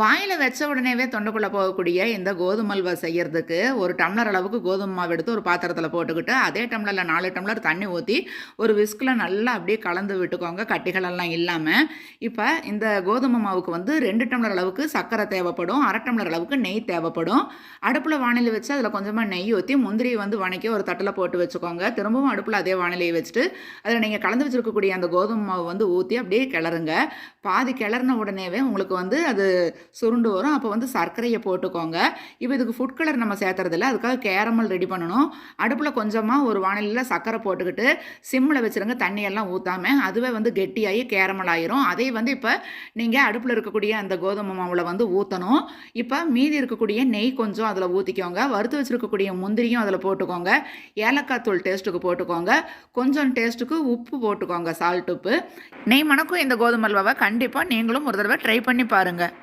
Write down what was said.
வாயில் வச்ச உடனேவே தொண்டைக்குள்ளே போகக்கூடிய இந்த கோதுமை அல்வா செய்யறதுக்கு ஒரு டம்ளர் அளவுக்கு கோதுமை மாவு எடுத்து ஒரு பாத்திரத்தில் போட்டுக்கிட்டு அதே டம்ளரில் நாலு டம்ளர் தண்ணி ஊற்றி ஒரு விஸ்கில் நல்லா அப்படியே கலந்து விட்டுக்கோங்க கட்டிகளெல்லாம் இல்லாமல் இப்போ இந்த கோதுமை மாவுக்கு வந்து ரெண்டு டம்ளர் அளவுக்கு சர்க்கரை தேவைப்படும் அரை டம்ளர் அளவுக்கு நெய் தேவைப்படும். அடுப்பில் வானிலை வச்சு அதில் கொஞ்சமாக நெய் ஊற்றி முந்திரியை வந்து வணக்கி ஒரு தட்டில் போட்டு வச்சுக்கோங்க. திரும்பவும் அடுப்பில் அதே வானிலையை வச்சுட்டு அதில் நீங்கள் கலந்து வச்சுருக்கக்கூடிய அந்த கோதுமை மாவு வந்து ஊற்றி அப்படியே கிளறுங்க. பாதி கிளறின உடனேவே உங்களுக்கு வந்து அது சுருண்டு வரும். அப்போ வந்து சர்க்கரையை போட்டுக்கோங்க. இப்போ இதுக்கு ஃபுட் கலர் நம்ம சேர்த்துறதில்ல அதுக்காக கேரமல் ரெடி பண்ணணும். அடுப்பில் கொஞ்சமாக ஒரு வானிலையில் சர்க்கரை போட்டுக்கிட்டு சிம்மில் வச்சுருங்க. தண்ணியெல்லாம் ஊற்றாமல் அதுவே வந்து கெட்டியாகி கேரமல் ஆயிரும். அதை வந்து இப்போ நீங்கள் அடுப்பில் இருக்கக்கூடிய அந்த கோதுமை மாவில் வந்து ஊற்றணும் இப்போ மீதி இருக்கக்கூடிய நெய் கொஞ்சம் அதில் ஊற்றிக்கோங்க வறுத்து வச்சுருக்கக்கூடிய முந்திரியும் அதில் போட்டுக்கோங்க. ஏலக்காய் தூள் டேஸ்ட்டுக்கு போட்டுக்கோங்க. கொஞ்சம் டேஸ்ட்டுக்கு உப்பு போட்டுக்கோங்க சால்ட் உப்பு. நெய் மணக்கும் இந்த கோதுமை அல்வாவை கண்டிப்பாக நீங்களும் ஒரு தடவை ட்ரை பண்ணி பாருங்கள்